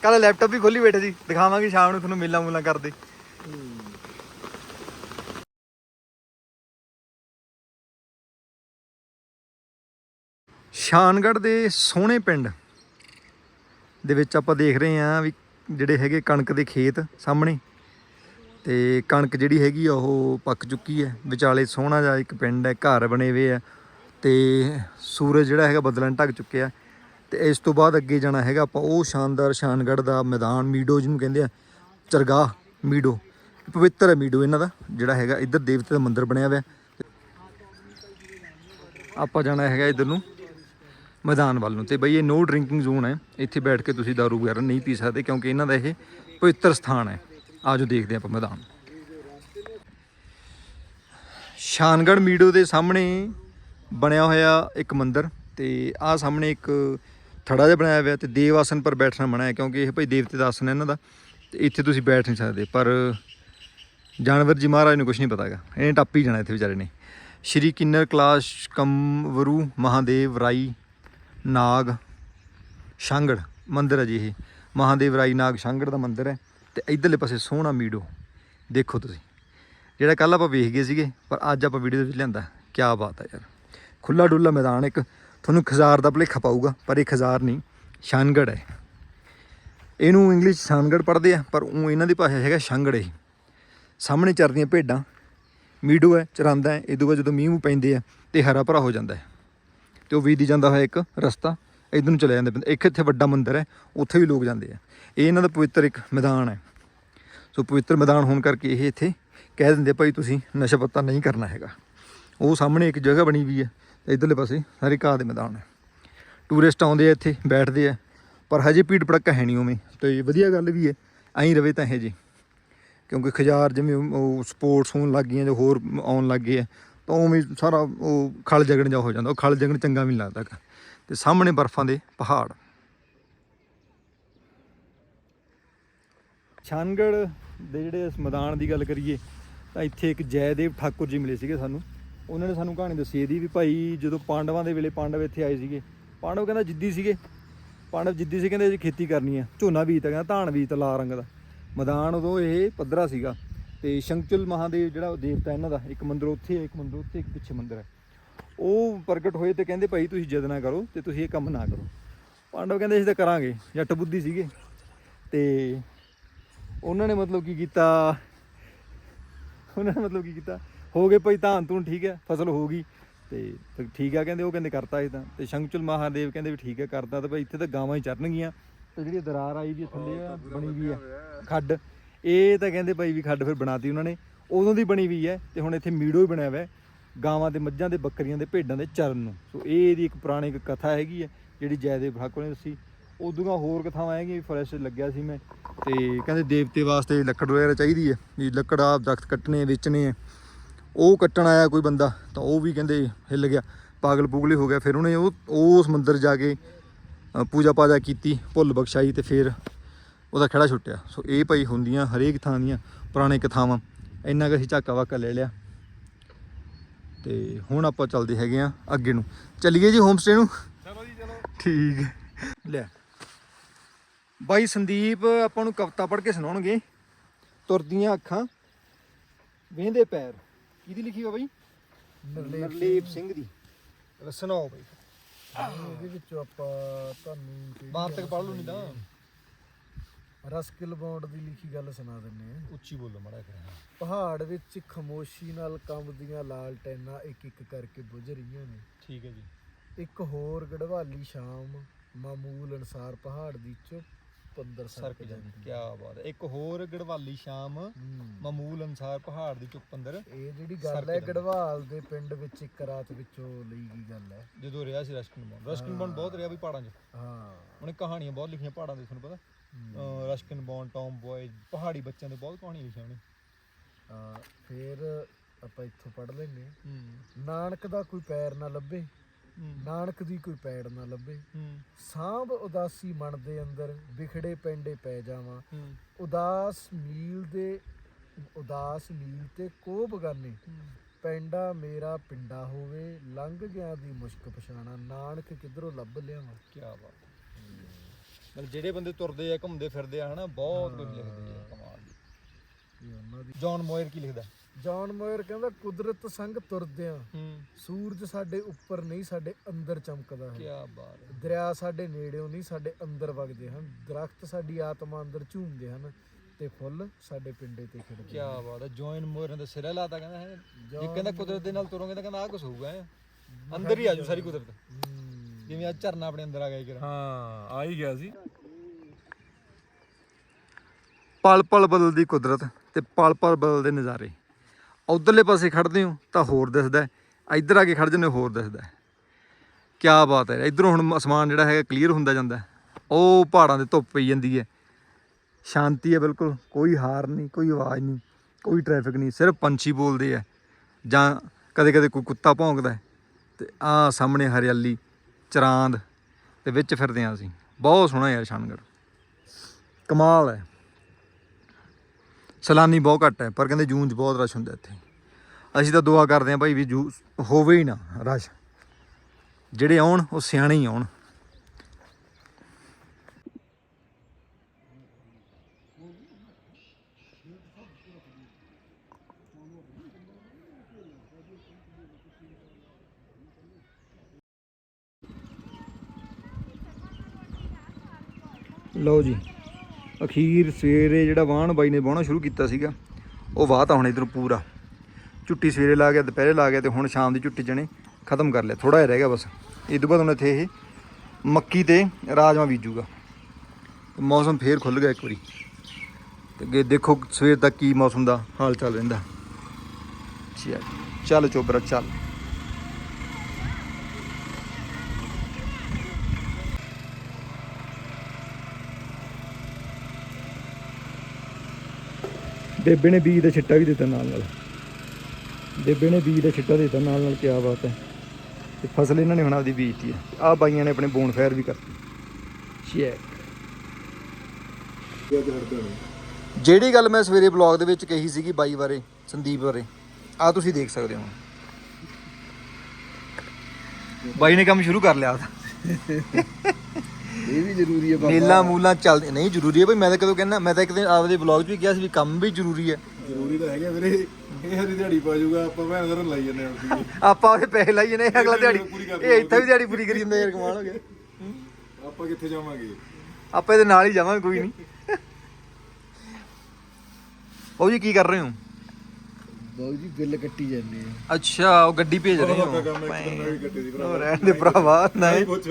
Speaker 2: ਕੱਲ ਲੈਪਟਾਪ ਵੀ ਖੋਲੀ ਬੈਠੇ ਸੀ, ਦਿਖਾਵਾਂਗੇ ਸ਼ਾਮ ਨੂੰ ਤੁਹਾਨੂੰ ਮੇਲਾ ਮੂਲਾ ਕਰਦੇ। ਸ਼ਾਨਗੜ੍ਹ ਦੇ ਸੋਹਣੇ ਪਿੰਡ ਦੇ ਵਿੱਚ ਆਪਾਂ ਦੇਖ ਰਹੇ ਹਾਂ ਵੀ ਜਿਹੜੇ ਹੈਗੇ ਕਣਕ ਦੇ ਖੇਤ ਸਾਹਮਣੇ ਤੇ ਕਣਕ ਜਿਹੜੀ ਹੈਗੀ ਆ ਉਹ ਪੱਕ ਚੁੱਕੀ ਹੈ। ਵਿਚਾਲੇ ਸੋਹਣਾ ਜਿਹਾ ਇੱਕ ਪਿੰਡ ਹੈ, ਘਰ ਬਣੇ ਹੋਏ ਆ ਤੇ ਸੂਰਜ ਜਿਹੜਾ ਹੈਗਾ ਬੱਦਲਾਂ 'ਚ ਢੱਕ ਚੁੱਕਿਆ। ਤੇ ਇਸ ਤੋਂ ਬਾਅਦ ਅੱਗੇ ਜਾਣਾ ਹੈਗਾ ਆਪਾਂ ਉਹ ਸ਼ਾਨਦਾਰ ਸ਼ਾਨਗੜ੍ਹ ਦਾ ਮੈਦਾਨ, ਮੀਡੋ ਜਿਹਨੂੰ ਕਹਿੰਦੇ ਆ, ਚਰਗਾਹ ਮੀਡੋ। ਪਵਿੱਤਰ ਹੈ ਮੀਡੋ ਇਹਨਾਂ ਦਾ, ਜਿਹੜਾ ਹੈਗਾ ਇੱਧਰ ਦੇਵਤੇ ਦਾ ਮੰਦਿਰ ਬਣਿਆ ਹੋਇਆ। ਆਪਾਂ ਜਾਣਾ ਹੈਗਾ ਇੱਧਰ ਨੂੰ ਮੈਦਾਨ ਵੱਲ ਨੂੰ। ਤੇ ਬਈ ਇਹ ਨੋ ਡਰਿੰਕਿੰਗ ਜ਼ੋਨ ਹੈ। ਇੱਥੇ ਬੈਠ ਕੇ ਤੁਸੀਂ ਦਾਰੂ ਵਗੈਰਾ ਨਹੀਂ ਪੀ ਸਕਦੇ ਕਿਉਂਕਿ ਇਹਨਾਂ ਦਾ ਇਹ ਪਵਿੱਤਰ ਸਥਾਨ ਹੈ। ਆਜੋ ਦੇਖਦੇ ਆਪਾਂ ਮੈਦਾਨ। ਸ਼ਾਨਗੜ੍ਹ ਮੀਡੋ ਦੇ ਸਾਹਮਣੇ ਬਣਿਆ ਹੋਇਆ ਇੱਕ ਮੰਦਿਰ ਤੇ ਆਹ ਸਾਹਮਣੇ ਇੱਕ ਥੜਾ ਜਿਹਾ ਬਣਾਇਆ ਹੋਇਆ ਤੇ ਦੇਵ ਆਸਨ ਪਰ ਬੈਠਣਾ ਮਨਾ ਹੈ, ਕਿਉਂਕਿ ਇਹ ਭਾਈ ਦੇਵਤੇ ਦਾ ਆਸਨ ਹੈ ਇਹਨਾਂ ਦਾ। ਤੇ ਇੱਥੇ ਤੁਸੀਂ ਬੈਠ ਨਹੀਂ ਸਕਦੇ, ਪਰ ਜਾਨਵਰ ਜੀ ਮਹਾਰਾਜ ਨੂੰ ਕੁਝ ਨਹੀਂ ਪਤਾਗਾ ਇਹਨੇ ਟੱਪ ਹੀ ਜਾਣਾ ਇੱਥੇ ਵਿਚਾਰੇ ਨੇ। ਸ਼੍ਰੀ ਕਿੰਨਰ, ਕਲਾਸ਼, ਕੰਵਰੂ, ਮਹਾਦੇਵ, ਰਾਈ, ਨਾਗ, ਸ਼ਾਂਗੜ, ਮੰਦਿਰ ਹੈ ਜੀ ਇਹ। ਮਹਾਦੇਵ, ਰਾਈ, ਨਾਗ, ਸ਼ਾਂਗੜ ਦਾ ਮੰਦਿਰ ਹੈ। ਤੇ ਇਧਰਲੇ ਪਾਸੇ ਸੋਹਣਾ ਮੀਡੋ ਦੇਖੋ ਤੁਸੀਂ। ਜਿਹੜਾ ਕੱਲ ਆਪਾਂ ਵੇਖ ਗਏ ਸੀਗੇ, ਪਰ ਅੱਜ ਆਪਾਂ ਵੀਡੀਓ ਦੇ ਵਿੱਚ ਲਿਆਂਦਾ। ਕੀ ਬਾਤ ਹੈ ਯਾਰ। ਖੁੱਲਾ ਡੁੱਲਾ ਮੈਦਾਨ ਇੱਕ। ਤੁਹਾਨੂੰ ਖਜ਼ਾਰ ਦਾ ਭਲੇਖਾ ਪਾਊਗਾ, ਪਰ ਇਹ ਖਜ਼ਾਰ ਨਹੀਂ ਸ਼ਾਨਗੜ ਹੈ। ਇਹਨੂੰ ਇੰਗਲਿਸ਼ ਸ਼ਾਨਗੜ ਪੜ੍ਹਦੇ ਆ, ਪਰ ਉਹ ਇਹਨਾਂ ਦੀ ਭਾਸ਼ਾ ਹੈਗਾ ਸ਼ਾਂਗੜ ਇਹ ਸਾਹਮਣੇ ਚਰਦੀਆਂ ਭੇਡਾਂ ਮੀਡੋ ਹੈ ਚਰਾਂਦਾ ਹੈ ਇਦੋਂ ਬਾਅਦ ਜਦੋਂ ਮੀਂਹ ਮੂੰਹ ਪੈਂਦੇ ਆ, ਤੇ ਹਰਾ ਭਰਾ ਹੋ ਜਾਂਦਾ ਹੈ। ਤੇ ਉਹ ਵੀਦੀ ਜਾਂਦਾ ਹੋਇਆ ਇੱਕ ਰਸਤਾ, ਇਧਰ ਨੂੰ ਚਲੇ ਜਾਂਦੇ ਬੰਦੇ। ਇੱਕ ਇੱਥੇ ਵੱਡਾ ਮੰਦਿਰ ਹੈ, ਉੱਥੇ ਵੀ ਲੋਕ ਜਾਂਦੇ ਆ। ਇਹ ਇਹਨਾਂ ਦਾ ਪਵਿੱਤਰ ਇੱਕ ਮੈਦਾਨ ਹੈ। ਸੋ ਪਵਿੱਤਰ ਮੈਦਾਨ ਹੋਣ ਕਰਕੇ ਇਹ ਇੱਥੇ ਕਹਿ ਦਿੰਦੇ ਭਾਈ, ਤੁਸੀਂ ਨਸ਼ਾ ਪੱਤਾ ਨਹੀਂ ਕਰਨਾ ਹੈਗਾ। ਉਹ ਸਾਹਮਣੇ ਇੱਕ ਜਗ੍ਹਾ ਬਣੀ ਵੀ ਹੈ ਇਧਰਲੇ ਪਾਸੇ ਸਾਰੇ ਘਾਹ ਦੇ ਮੈਦਾਨ ਹੈ ਟੂਰਿਸਟ ਆਉਂਦੇ ਆ ਇੱਥੇ, ਬੈਠਦੇ ਆ। ਪਰ ਹਜੇ ਭੀੜ ਭੜੱਕਾ ਹੈ ਨਹੀਂ ਉਵੇਂ। ਤੇ ਵਧੀਆ ਗੱਲ ਵੀ ਹੈ ਐਂ ਰਵੇ ਤਾਂ ਇਹ ਜੀ ਕਿਉਂਕਿ ਖਜ਼ਾਰ ਜਿਵੇਂ ਉਹ ਸਪੋਰਟਸ ਹੋਣ ਲੱਗ ਗਈਆਂ ਜੋ ਹੋਰ ਆਉਣ ਲੱਗ ਗਏ ਆ, ਤਾਂ ਉਵੇਂ ਸਾਰਾ ਉਹ ਖਲ ਜਗਣ ਜਾ ਹੋ ਜਾਂਦਾ। ਉਹ ਖਲ ਜਗਣ ਚੰਗਾ ਵੀ ਨਹੀਂ ਲੱਗਦਾ ਗਾ। ਤੇ ਸਾਹਮਣੇ ਬਰਫ਼ਾਂ ਦੇ ਪਹਾੜ। ਛਾਨਗੜ ਦੇ ਜਿਹੜੇ ਇਸ ਮੈਦਾਨ ਦੀ ਗੱਲ ਕਰੀਏ, ਤਾਂ ਇੱਥੇ ਇੱਕ ਜੈਦੇਵ ਠਾਕੁਰ ਜੀ ਮਿਲੇ ਸੀਗੇ ਸਾਨੂੰ। ਉਹਨਾਂ ਨੇ ਸਾਨੂੰ ਕਹਾਣੀ ਦੱਸੀ ਇਹਦੀ ਵੀ ਭਾਈ ਜਦੋਂ ਪਾਂਡਵਾਂ ਦੇ ਵੇਲੇ ਪਾਂਡਵ ਇੱਥੇ ਆਏ ਸੀਗੇ, ਪਾਂਡਵ ਕਹਿੰਦਾ ਜਿੱਦੀ ਸੀਗੇ, ਪਾਂਡਵ ਜਿੱਦੀ ਸੀ ਕਹਿੰਦੇ ਅਸੀਂ ਖੇਤੀ ਕਰਨੀ ਆ, ਝੋਨਾ ਬੀਜਤਾ ਕਹਿੰਦਾ, ਧਾਨ ਬੀਜਤਾ ਲਾਲ ਰੰਗ ਦਾ। ਮੈਦਾਨ ਉਦੋਂ ਇਹ ਪੱਧਰਾ ਸੀਗਾ ਤੇ ਸ਼ੰਕਚੁਲ ਮਹਾਦੇਵ ਜਿਹੜਾ ਉਹ ਦੇਵਤਾ ਇਹਨਾਂ ਦਾ, ਇੱਕ ਮੰਦਿਰ ਉੱਥੇ ਹੈ ਇੱਕ ਮੰਦਿਰ ਉੱਥੇ, ਇੱਕ ਪਿੱਛੇ ਮੰਦਿਰ ਹੈ ਉਹ ਪ੍ਰਗਟ ਹੋਏ ਤੇ ਕਹਿੰਦੇ ਭਾਈ ਤੁਸੀਂ ਜਦ ਨਾ ਕਰੋ ਤੇ ਤੁਸੀਂ ਇਹ ਕੰਮ ਨਾ ਕਰੋ। ਪਾਂਡਵ ਕਹਿੰਦੇ ਅਸੀਂ ਤਾਂ ਕਰਾਂਗੇ, ਜੱਟ ਬੁੱਧੀ ਸੀਗੇ। ਤੇ ਉਹਨਾਂ ਨੇ ਮਤਲਬ ਕੀ ਕੀਤਾ, ਉਹਨਾਂ ਨੇ ਮਤਲਬ ਕੀ ਕੀਤਾ ਹੋ ਗਏ ਭਾਈ ਧਾਨ ਤੂੰ ਠੀਕ ਹੈ, ਫਸਲ ਹੋ ਗਈ। ਤੇ ਠੀਕ ਆ ਕਹਿੰਦੇ, ਉਹ ਕਹਿੰਦੇ ਕਰਤਾ ਇਹ ਤਾਂ। ਤੇ ਸ਼ੰਕਚਲ ਮਹਾਦੇਵ ਕਹਿੰਦੇ ਵੀ ਠੀਕ ਹੈ, ਕਰਤਾ ਤੇ ਭਾਈ, ਇੱਥੇ ਤਾਂ ਗਾਵਾਂ ਹੀ ਚਰਨਗੀਆਂ ਤੇ ਜਿਹੜੀ ਦਰਾਰ ਆਈ ਵੀ ਥੱਲੇ ਆ, ਬਣੀ ਵੀ ਹੈ ਖੱਡ। ਇਹ ਤਾਂ ਕਹਿੰਦੇ ਭਾਈ ਵੀ ਖੱਡ ਫਿਰ ਬਣਾਤੀ ਉਹਨਾਂ ਨੇ। ਉਦੋਂ ਦੀ ਬਣੀ ਵੀ ਹੈ ਤੇ ਹੁਣ ਇੱਥੇ ਮੀੜੋ ਹੀ ਬਣਿਆ ਹੋਇਆ ਗਾਵਾਂ ਦੇ ਮੱਝਾਂ ਦੇ, ਬੱਕਰੀਆਂ ਦੇ, ਭੇਡਾਂ ਦੇ ਚਰਨ ਨੂੰ। ਸੋ ਇਹ ਇਹਦੀ ਇੱਕ ਪੁਰਾਣੀ ਇੱਕ ਕਥਾ ਹੈਗੀ ਹੈ, ਜਿਹੜੀ ਜੈਦੇਵ ਠਾਕੁਰ ਨੇ ਦੱਸੀ। ਉਦੋਂ ਹੋਰ ਕਥਾਵਾਂ ਹੈਗੀਆਂ ਫੋਰੈਸਟ ਲੱਗਿਆ ਸੀ ਮੈਂ। ਤੇ ਕਹਿੰਦੇ ਦੇਵਤੇ ਵਾਸਤੇ ਲੱਕੜ ਵਗੈਰਾ ਚਾਹੀਦੀ ਹੈ, ਵੀ ਲੱਕੜ ਆਪ ਦਰਖਤ ਕੱਟਣੇ, ਵੇਚਣੇ ਆ ਉਹ ਕੱਟਣ ਆਇਆ ਕੋਈ ਬੰਦਾ ਤਾਂ ਉਹ ਵੀ ਕਹਿੰਦੇ ਹਿੱਲ ਗਿਆ। ਪਾਗਲ ਪੂਗਲੇ ਹੋ ਗਿਆ। ਫਿਰ ਉਹਨੇ ਉਹ ਉਸ ਮੰਦਿਰ ਜਾ ਕੇ ਪੂਜਾ ਪਾਜਾ ਕੀਤੀ ਭੁੱਲ ਬਖਸ਼ਾਈ ਤੇ ਫਿਰ ਉਹਦਾ ਖੜਾ ਛੁੱਟਿਆ। ਸੋ ਇਹ ਭਾਈ ਹੁੰਦੀਆਂ ਹਰੇਕ ਥਾਂ ਦੀਆਂ ਪੁਰਾਣੇ ਕਥਾਵਾਂ। ਇੰਨਾ ਕੁ ਅਸੀਂ ਝਾਕਾ ਵਾਕਾ ਲੈ ਲਿਆ। ਤੇ ਹੁਣ ਆਪਾਂ ਚੱਲਦੇ ਹੈਗੇ ਆ ਅੱਗੇ ਨੂੰ। ਚੱਲੀਏ ਜੀ ਹੋਮ ਸਟੇ ਨੂੰ?
Speaker 3: ਚਲੋ ਜੀ ਚਲੋ।
Speaker 2: ਠੀਕ। ਲੈ। ਬਾਈ ਸੰਦੀਪ ਆਪਾਂ ਨੂੰ ਕਵਿਤਾ ਪੜ੍ਹ ਕੇ ਸੁਣਾਉਣਗੇ। ਤੁਰਦੀਆਂ ਅੱਖਾਂ ਵੇਂਦੇ ਪੈਰ। ਕਿਹਦੀ ਲਿਖੀ ਹੋ ਬਾਈ? ਨਰਲੀਪ ਸਿੰਘ। ਦੀ। ਸੁਣਾਓ ਬਾਈ।
Speaker 4: ਇਹਦੇ ਵਿੱਚੋਂ ਆਪਾਂ ਤੁਹਾਨੂੰ ਕਿਹੜੀ
Speaker 2: ਬਾਤ ਤੱਕ ਪੜ੍ਹ ਲਓ ਨਹੀਂ ਤਾਂ।
Speaker 4: ਰਸਕਿਲ ਬੌਂਡ ਦੀ ਲਿਖੀ ਗੱਲ ਸੁਣਾ ਦਿੰਨੇ ਆ
Speaker 2: ਉੱਚੀ ਬੋਲੋ ਮੜਾ ਕਰ
Speaker 4: ਪਹਾੜ ਵਿੱਚ ਖਮੋਸ਼ੀ ਨਾਲ ਕੰਬਦੀਆਂ ਲਾਲਟੈਨਾਂ ਇੱਕ ਇੱਕ ਕਰਕੇ ਬੁਝ ਰਹੀਆਂ ਨੇ।
Speaker 2: ਠੀਕ ਹੈ ਜੀ।
Speaker 4: ਇੱਕ ਹੋਰ ਗੜਵਾਲੀ ਸ਼ਾਮ ਮਾਮੂਲ ਅਨਸਾਰ ਪਹਾੜ ਦੀ ਚੁੱਪ। ਧੁੱਪ ਅੰਦਰ
Speaker 2: ਸਰਕ ਜਾਂਦੀ ਕੀ ਬਾਤ ਹੈ। ਇੱਕ ਹੋਰ ਗੜਵਾਲੀ ਸ਼ਾਮ ਮਾਮੂਲ ਅਨਸਾਰ ਪਹਾੜ ਦੀ ਚੁੱਪ ਅੰਦਰ
Speaker 4: ਇਹ ਜਿਹੜੀ ਗੱਲ ਹੈ। ਗੜਵਾਲ ਦੇ ਪਿੰਡ ਵਿੱਚ ਇੱਕ ਰਾਤ ਵਿੱਚੋਂ ਲਈ ਗਈ ਗੱਲ ਹੈ।
Speaker 2: ਜਦੋਂ ਰਿਹਾ ਸੀ ਰਸ਼ਕਨ ਬੌਂਡ ਰਸ਼ਕਨ ਬੌਂਡ ਬਹੁਤ ਰਿਹਾ ਵੀ ਪਹਾੜਾਂ 'ਚ।
Speaker 4: ਹਾਂ।
Speaker 2: ਉਹਨੇ ਕਹਾਣੀਆਂ ਬਹੁਤ ਲਿਖੀਆਂ ਪਹਾੜਾਂ ਦੇ ਤੁਹਾਨੂੰ ਪਤਾ? ਰਸ਼ਕਨ ਬੌਂਡ ਟੌਮ ਬॉय ਪਹਾੜੀ ਬੱਚਿਆਂ ਦੇ ਬਹੁਤ ਕਹਾਣੀਆਂ ਲਿਖੀਆਂ ਉਹਨੇ।
Speaker 4: ਹਾਂ, ਫਿਰ ਆਪਾਂ ਇੱਥੋਂ ਪੜ ਲੈਨੇ ਨਾਨਕ ਦਾ ਕੋਈ ਪੈਰ ਨਾ ਲੱਭੇ। ਨਾਨਕ ਦੀ ਕੋਈ ਪੈੜ ਨਾ ਲੱਭੇ। ਸਾਂਭ ਉਦਾਸੀ ਮਨ ਦੇ ਅੰਦਰ ਵਿਖੜੇ ਪੈਂਡੇ ਪੈ ਜਾਵਾਂ। ਉਦਾਸ ਮੀਲ ਦੇ ਉਦਾਸ ਮੀਲ ਤੇ ਕੋ ਬਗਾਨੇ। ਪੈਂਡਾ ਮੇਰਾ ਪਿੰਡਾ ਹੋਵੇ ਲੰਘ ਗਿਆ ਦੀ ਮੁਸ਼ਕ ਪਛਾਣਾ। ਨਾਨਕ ਕਿਧਰੋਂ ਲੱਭ ਲਿਆਵਾਂ?
Speaker 2: ਕੀ ਬਾਤ। ਮਤਲਬ ਜਿਹੜੇ ਬੰਦੇ ਤੁਰਦੇ ਆ ਘੁੰਮਦੇ ਫਿਰਦੇ ਆ ਹਨਾ ਬਹੁਤ ਕੁਝ ਲਿਖਦੇ ਆ ਕਮਾਲ ਦੀ।
Speaker 4: ਇਹ ਉਹਨਾਂ ਦੀ
Speaker 2: ਜੌਨ ਮੋਇਰ ਕੀ ਲਿਖਦਾ?
Speaker 4: ਜੌਨ ਮੋਇਰ ਕਹਿੰਦਾ ਕੁਦਰਤ ਸੰਗ ਤੁਰਦਿਆਂ
Speaker 2: ਹੂੰ।
Speaker 4: ਸੂਰਜ ਸਾਡੇ ਉੱਪਰ ਨਹੀਂ ਸਾਡੇ ਅੰਦਰ ਚਮਕਦਾ
Speaker 2: ਕੀ
Speaker 4: ਹੈ
Speaker 2: ਬਾਤ ਹੈ।
Speaker 4: ਦਰਿਆ ਸਾਡੇ ਨੇੜਿਓਂ ਨਹੀਂ ਸਾਡੇ ਅੰਦਰ ਵਗਦੇ ਹਨ। ਦਰਖਤ ਸਾਡੀ ਆਤਮਾ ਅੰਦਰ ਝੂਮਦੇ ਹਨ ਤੇ ਫੁੱਲ ਸਾਡੇ ਪਿੰਡੇ ਤੇ ਖਿੜਦੇ
Speaker 2: ਕੀ ਬਾਤ ਹੈ। ਜੌਨ ਮੋਇਰ ਨੇ ਤਾਂ ਸਿਰਾ ਲਾਤਾ ਕਹਿੰਦਾ ਹੈ। ਜੇ
Speaker 4: ਜੌਨ
Speaker 2: ਕਹਿੰਦਾ ਕੁਦਰਤ ਦੇ ਨਾਲ ਤੁਰੋਗੇ ਤਾਂ ਕਹਿੰਦਾ ਆ ਕੁਝ ਹੋਊਗਾ। ਅੰਦਰ ਹੀ ਆਜੂ ਸਾਰੀ ਕੁਦਰਤ।
Speaker 4: ਹਮ,
Speaker 2: ਜਿਵੇਂ ਆ ਝਰਨਾ ਆਪਣੇ ਅੰਦਰ ਆ ਗਿਆ ਕਿਰਾ
Speaker 3: ਹਾਂ ਆ ਹੀ ਗਿਆ ਸੀ।
Speaker 2: ਪਲ ਪਲ ਬਦਲਦੀ ਕੁਦਰਤ ਤੇ ਪਲ ਪਲ ਬਦਲਦੇ ਨਜ਼ਾਰੇ। ਉਧਰਲੇ ਪਾਸੇ ਖੜਦੇ ਹੋ ਤਾਂ ਹੋਰ ਦਿਸਦਾ ਇੱਧਰ ਆ ਕੇ ਖੜ ਜਾਂਦੇ ਹੋਰ ਦਿਸਦਾ ਹੈ। ਕਿਆ ਬਾਤ ਹੈ, ਇਧਰੋਂ ਹੁਣ ਅਸਮਾਨ ਜਿਹੜਾ ਹੈਗਾ ਕਲੀਅਰ ਹੁੰਦਾ ਜਾਂਦਾ ਉਹ ਪਹਾੜਾਂ ਦੇ ਧੁੱਪ ਪਈ ਜਾਂਦੀ ਹੈ। ਸ਼ਾਂਤੀ ਹੈ ਬਿਲਕੁਲ, ਕੋਈ ਹਾਰ ਨਹੀਂ, ਕੋਈ ਆਵਾਜ਼ ਨਹੀਂ, ਕੋਈ ਟ੍ਰੈਫਿਕ ਨਹੀਂ, ਸਿਰਫ ਪੰਛੀ ਬੋਲਦੇ ਆ। ਜਾਂ ਕਦੇ ਕਦੇ ਕੋਈ ਕੁੱਤਾ ਭੌਂਕਦਾ ਹੈ ਤੇ ਆ ਸਾਹਮਣੇ ਹਰਿਆਲੀ, ਚਰਾਂਦ, ਤੇ ਵਿੱਚ ਫਿਰਦੇ ਆ ਅਸੀਂ। ਬਹੁਤ ਸੋਹਣਾ ਯਾਰ ਸ਼ਾਨਗੜ੍ਹ। ਕਮਾਲ ਹੈ। ਸੈਲਾਨੀ ਬਹੁਤ ਘੱਟ ਹੈ, ਪਰ ਕਹਿੰਦੇ ਜੂਨ 'ਚ ਬਹੁਤ ਰਸ਼ ਹੁੰਦਾ ਇੱਥੇ। ਅਸੀਂ ਤਾਂ ਦੁਆ ਕਰਦੇ ਹਾਂ ਭਾਈ ਵੀ ਜੂ ਹੋਵੇ ਹੀ ਨਾ ਰਸ਼। ਜਿਹੜੇ ਆਉਣ, ਉਹ ਸਿਆਣੇ ਹੀ ਆਉਣ। ਲਓ ਜੀ। ਅਖੀਰ ਸਵੇਰੇ ਜਿਹੜਾ ਵਾਹਣ ਬਾਈ ਨੇ ਵਾਹਣਾ ਸ਼ੁਰੂ ਕੀਤਾ ਸੀਗਾ, ਉਹ ਵਾਹ ਤਾਂ ਹੁਣ ਇਧਰ ਪੂਰਾ। ਝੁੱਟੀ ਸਵੇਰੇ ਲਾ ਗਿਆ, ਦੁਪਹਿਰੇ ਲਾ ਗਿਆ ਤੇ ਹੁਣ ਸ਼ਾਮ ਦੀ ਝੁੱਟੀ ਜਣੇ ਖਤਮ ਕਰ ਲਿਆ। ਥੋੜਾ ਜਿਹਾ ਰਹਿ ਗਿਆ ਬਸ। ਇਹ ਤੋਂ ਬਾਅਦ ਹੁਣ ਇੱਥੇ ਇਹ ਮੱਕੀ ਤੇ ਰਾਜਮਾ ਬੀਜੂਗਾ। ਮੌਸਮ ਫੇਰ ਖੁੱਲ ਗਿਆ ਇੱਕ ਵਾਰੀ। ਤੇ ਅੱਗੇ ਦੇਖੋ ਸਵੇਰ ਤੱਕ ਕੀ ਮੌਸਮ ਦਾ ਹਾਲ ਚਾਲ ਰਹਿੰਦਾ। ਚੱਲ ਚੱਲ ਚੋਬਰਾ ਚੱਲ। ਬੇਬੇ ਨੇ ਬੀਜ ਦਾ ਛਿੱਟਾ ਵੀ ਦਿੱਤਾ ਨਾਲ ਨਾਲ। ਬੇਬੇ ਨੇ ਬੀਜ ਦਾ ਛਿੱਟਾ ਦਿੱਤਾ ਨਾਲ ਨਾਲ ਕਿਆ ਬਾਤ ਹੈ। ਤੇ ਫਸਲ ਇਹਨਾਂ ਨੇ ਹੁਣ ਆਪਦੀ ਬੀਜਤੀ ਹੈ। ਆਹ ਬਾਈਆਂ ਨੇ ਆਪਣੇ ਬੋਨ ਫਾਇਰ ਵੀ ਕਰਤੀ। ਚੈੱਕ ਜਿਹੜੀ ਗੱਲ ਮੈਂ ਸਵੇਰੇ ਬਲੌਗ ਦੇ ਵਿੱਚ ਕਹੀ ਸੀਗੀ ਬਾਈ ਬਾਰੇ ਸੰਦੀਪ ਬਾਰੇ ਆ ਤੁਸੀਂ ਦੇਖ ਸਕਦੇ ਹੋ। ਬਾਈ ਨੇ ਕੰਮ ਸ਼ੁਰੂ ਕਰ ਲਿਆ।
Speaker 4: ਇਹ ਵੀ ਜ਼ਰੂਰੀ ਹੈ
Speaker 2: ਮੇਲਾ ਮੂਲਾ ਚੱਲਦੇ ਨਹੀਂ ਜ਼ਰੂਰੀ ਹੈ ਬਈ ਮੈਂ ਤਾਂ ਕਦੋਂ ਕਹਿੰਦਾ ਮੈਂ ਤਾਂ ਇੱਕ ਦਿਨ ਆਪਦੇ ਬਲੌਗ 'ਚ ਵੀ ਕਿਹਾ ਸੀ ਵੀ ਕੰਮ ਵੀ ਜ਼ਰੂਰੀ ਹੈ।
Speaker 3: ਜ਼ਰੂਰੀ ਤਾਂ ਹੈਗਾ ਵੀਰੇ ਇਹ ਹਰੀ ਦਿਹਾੜੀ ਪਾ ਜਾਊਗਾ ਆਪਾਂ ਭੈਣ ਕਰਨ ਲਾਈ ਜਾਂਦੇ ਹਾਂ *laughs*
Speaker 2: ਆਪਾਂ ਉਹਦੇ ਪੈਸੇ ਲਾਈਏ ਨੇ ਅਗਲਾ ਦਿਹਾੜੀ ਇਹ ਇੱਥੇ ਵੀ ਦਿਹਾੜੀ ਪੂਰੀ ਕਰੀ ਜਾਂਦਾ ਯਾਰ ਕਮਾਲ ਹੋ ਗਿਆ।
Speaker 3: ਆਪਾਂ ਕਿੱਥੇ ਜਾਵਾਂਗੇ?
Speaker 2: ਆਪਾਂ ਇਹਦੇ ਨਾਲ ਹੀ ਜਾਵਾਂਗੇ ਕੋਈ ਨਹੀਂ। ਉਹ ਜੀ ਕੀ ਕਰ ਰਹੇ ਹੋ?
Speaker 4: ਬਾਊ ਜੀ ਬਿੱਲ ਕੱਟੀ ਜਾਂਦੇ ਆ।
Speaker 2: ਅੱਛਾ ਉਹ ਗੱਡੀ ਭੇਜ ਰਹੇ ਹੋ?
Speaker 3: ਦੀ
Speaker 2: ਰਹਿਣ ਦੇ ਭਰਾਵਾ ਨਹੀਂ।
Speaker 3: ਪੁੱਛ।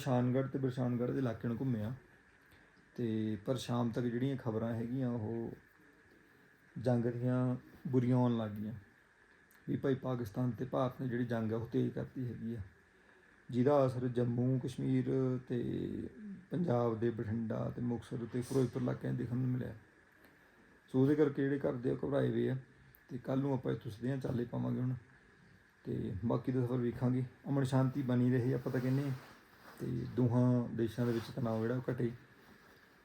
Speaker 2: ਅੱਜ ਸ਼ਾਨਗੜ੍ਹ ਤੇ ਬਰਸ਼ਾਨਗੜ੍ਹ ਦੇ ਇਲਾਕੇ ਨੂੰ ਘੁੰਮਿਆ ਆ ਤੇ ਪਰ ਸ਼ਾਮ ਤੱਕ ਜਿਹੜੀਆਂ ਖਬਰਾਂ ਹੈਗੀਆਂ, ਉਹ ਜੰਗ ਦੀਆਂ ਬੁਰੀਆਂ ਆਉਣ ਲੱਗ ਗਈਆਂ। ਵੀ ਭਾਈ ਪਾਕਿਸਤਾਨ ਤੇ ਭਾਰਤ ਨੇ ਜਿਹੜੀ ਜੰਗ ਆ, ਉਹ ਤੇਜ਼ ਕਰਤੀ ਹੈਗੀ ਆ। ਜਿਹਦਾ ਅਸਰ ਜੰਮੂ, ਕਸ਼ਮੀਰ ਤੇ ਪੰਜਾਬ ਦੇ ਬਠਿੰਡਾ ਤੇ ਮੁਕਤਸਰ ਤੇ ਫਿਰੋਜ਼ਪੁਰ ਇਲਾਕਿਆਂ 'ਚ ਦੇਖਣ ਨੂੰ ਮਿਲਿਆ। ਸੋ ਉਹਦੇ ਕਰਕੇ ਜਿਹੜੇ ਘਰ ਦੇ ਆ ਘਬਰਾਏ ਹੋਏ ਆ। ਤੇ ਕੱਲ ਨੂੰ ਆਪਾਂ ਇੱਥੋਂ ਸਿੱਧੀਆਂ ਚਾਲੇ ਪਾਵਾਂਗੇ ਹੁਣ। ਤੇ ਬਾਕੀ ਦਾ ਸਫ਼ਰ ਵੇਖਾਂਗੇ। ਅਮਨ ਸ਼ਾਂਤੀ ਬਣੀ ਰਹੇ, ਆਪਾਂ ਤਾਂ ਕਹਿੰਦੇ ਤੇ ਦੋਹਾਂ ਦੇਸ਼ਾਂ ਦੇ ਵਿੱਚ ਤਣਾਅ ਜਿਹੜਾ ਉਹ ਘਟੇ।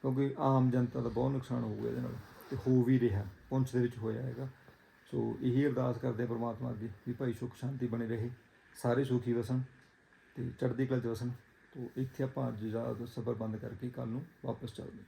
Speaker 2: ਕਿਉਂਕਿ ਆਮ ਜਨਤਾ ਦਾ ਬਹੁਤ ਨੁਕਸਾਨ ਹੋਊਗਾ ਇਹਦੇ ਨਾਲ ਤੇ ਹੋ ਵੀ ਰਿਹਾ, ਪੁੰਛ ਦੇ ਵਿੱਚ ਹੋਇਆ ਹੈਗਾ। ਸੋ ਇਹੀ ਅਰਦਾਸ ਕਰਦੇ ਆ ਪ੍ਰਮਾਤਮਾ ਅੱਗੇ ਵੀ ਭਾਈ ਸੁੱਖ ਸ਼ਾਂਤੀ ਬਣੇ ਰਹੇ, ਸਾਰੇ ਸੁਖੀ ਵਸਣ ਤੇ ਚੜ੍ਹਦੀ ਕਲਾ ਚ ਵਸਣ। ਤੋਂ ਇੱਥੇ ਆਪਾਂ ਅੱਜ ਦਾ ਸਬਰ ਬੰਦ ਕਰਕੇ ਕੱਲ ਨੂੰ ਵਾਪਸ ਚੱਲਦੇ